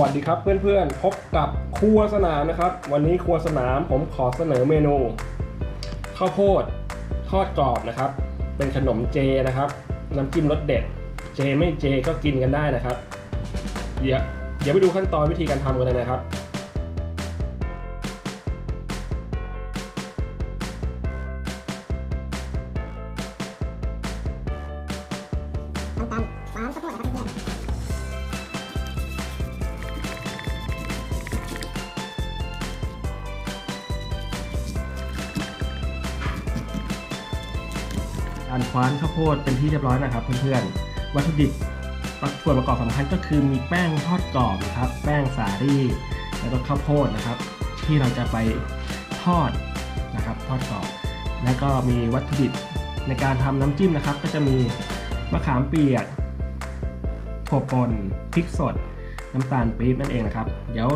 วัสดีครับเพื่อนๆ พบกับครัวสนามนะครับ วันนี้ครัวสนามผมขอเสนอเมนูข้าวโพดทอดกรอบนะครับ เป็นขนมเจนะครับน้ำจิ้มรสเด็ด เจไม่เจก็กินกันได้นะครับ เดี๋ยวเดี๋ยวไปดูขั้นตอนวิธีการทำกันเลยนะครับ การคว้านข้าวโพดเป็นที่เรียบร้อยนะครับเพื่อนๆ วัตถุดิบส่วนประกอบสำคัญก็คือมีแป้งทอดกรอบนะครับ แป้งสาลี่ แล้วก็ข้าวโพดนะครับ ที่เราจะไปทอดนะครับทอดกรอบ แล้วก็มีวัตถุดิบในการทำน้ำจิ้มนะครับ ก็จะมีมะขามเปียกถั่วป่นพริกสด น้ำตาลปี๊บนั่นเองนะครับ เดี๋ยว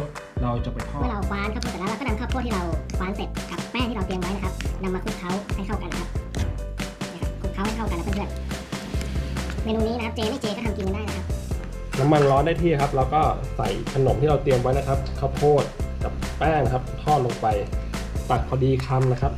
เราจะไปทอเมื่ดอเราคว้านข้าวโพดเสร็จแล้วเราก็นำข้าวโพดที่เราคว้านเสร็จกับแป้งที่เราเตรียมไว้นะครับนำมาคลุกเคล้าให้เข้ากันนะครับ เพื่อนๆเมนูนี้นะครับเจไม่เจก็ทำกินกันได้นะครับน้ำมันร้อนได้ที่ครับแล้วก็ใส่ขนมที่เราเตรียมไว้นะครับข้าวโพดกับแป้งครับทอดลงไปตักพอดีคำนะครับ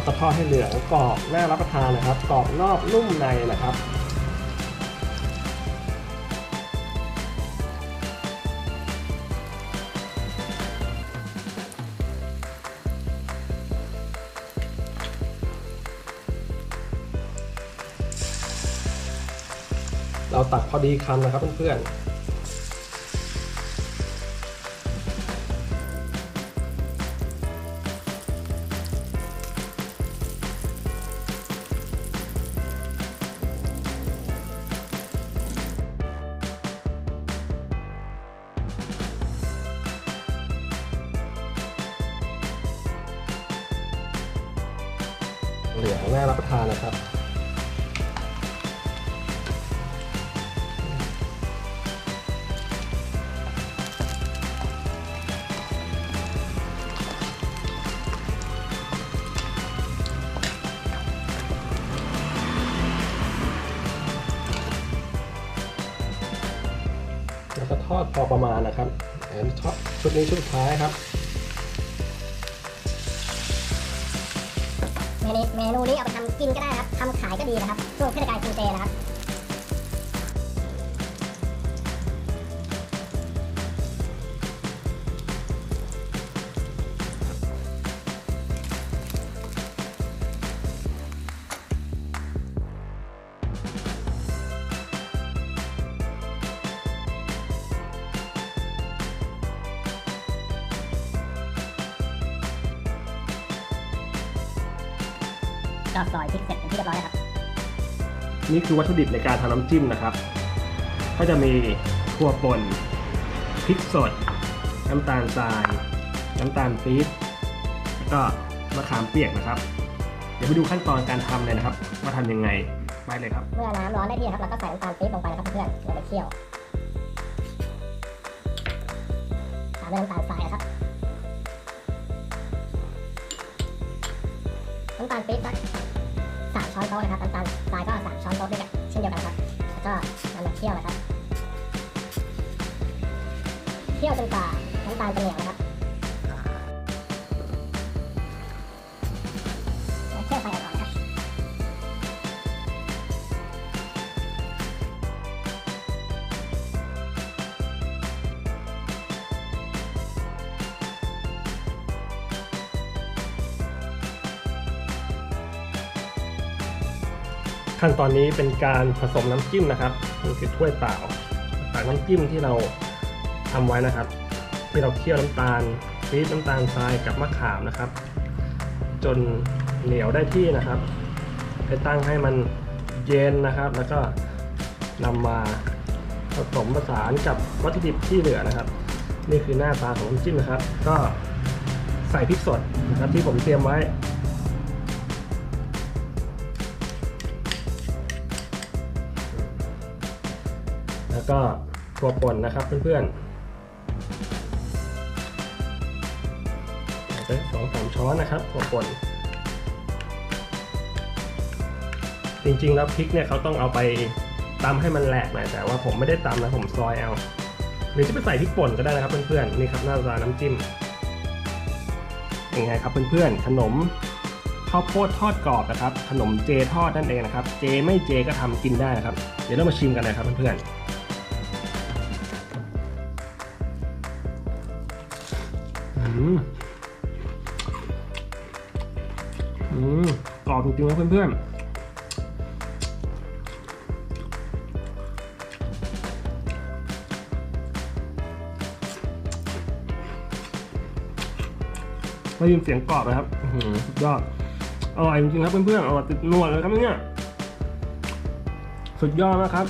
เราก็ทอดให้เหลืองกรอบน่ารับประทานนะครับกรอบนอกนุ่มในนะครับเราตักพอดีคำนะครับเพื่อนๆ เหลืองน่ารับประทานนะครับแล้วก็ทอดพอประมาณนะครับอันทอดชุดนี้ชุดท้ายครับ เมนูเมนูนี้เอาไปทำกินก็ได้นะครับทำขายก็ดีนะครับช่วงเทศกาลกินเจนะครับ ก็ซอยพริกเสร็จเป็นที่เรียบร้อยแล้วครับ นี่คือวัตถุดิบในการทำน้ำจิ้มนะครับ ก็จะมีถั่วป่นพริกสด น้ำตาลทราย น้ำตาลปี๊บแล้วก็มะขามเปียกนะครับ เดี๋ยวไปดูขั้นตอนการทำเลยนะครับ ว่าทำยังไงไปเลยครับ เมื่อน้ำร้อนได้ที่นะครับเราก็ใส่น้ำตาลปี๊บลงไปนะครับเพื่อนๆลงไปเคี่ยวตามด้วยน้ำตาลทรายนะครับน้ำตาลปี๊บสักสามช้อน โต๊ะนะครับน้ำตาลทรายก็สามช้อนโต๊ะด้วยกันเช่นเดียวกันครับ แล้วก็นำมาเคี่ยวนะครับ เคี่ยวจนกว่าน้ำตาลจะเหนียวนะครับ ขั้นตอนนี้เป็นการผสมน้ำจิ้มนะครับนี่คือถ้วยเปล่าตักน้ำจิ้มที่เราทำไว้นะครับที่เราเคี่ยวน้ำตาลปี๊บน้ำตาลทรายกับมะขามนะครับ จนเหนียวได้ที่นะครับไปตั้งให้มันเย็นนะครับ แล้วก็นำมาผสมผสานกับวัตถุดิบที่เหลือนะครับ นี่คือหน้าตาของน้ำจิ้มนะครับ ก็ใส่พริกสดนะครับที่ผมเตรียมไว้ ก็ถั่วป่นนะครับเพื่อนๆใส่ไปสองสามช้อนนะครับถั่วป่นจริงๆแล้วพริกเนี่ยเขาต้องเอาไปตำให้มันแหลกหน่อยแต่ว่าผมไม่ได้ตำนะผมซอยเอาหรือจะไปใส่พริกป่นก็ได้นะครับเพื่อนๆนี่ครับหน้าตาน้ำจิ้มยังไงครับเพื่อนๆขนมข้าวโพดทอดกรอบนะครับ ขนมเจทอดนั่นเองนะครับ เจไม่เจก็ทำกินได้นะครับ เดี๋ยวเรามาชิมกันเลยครับเพื่อนๆ อืมอืมกรอบจริงๆนะเพื่อนๆได้ยินเสียงกรอบนะครับอื้อหือสุดยอด อร่อยจริงๆครับเพื่อนๆ อร่อยติดนวลเลยครับเนี่ย สุดยอดนะครับ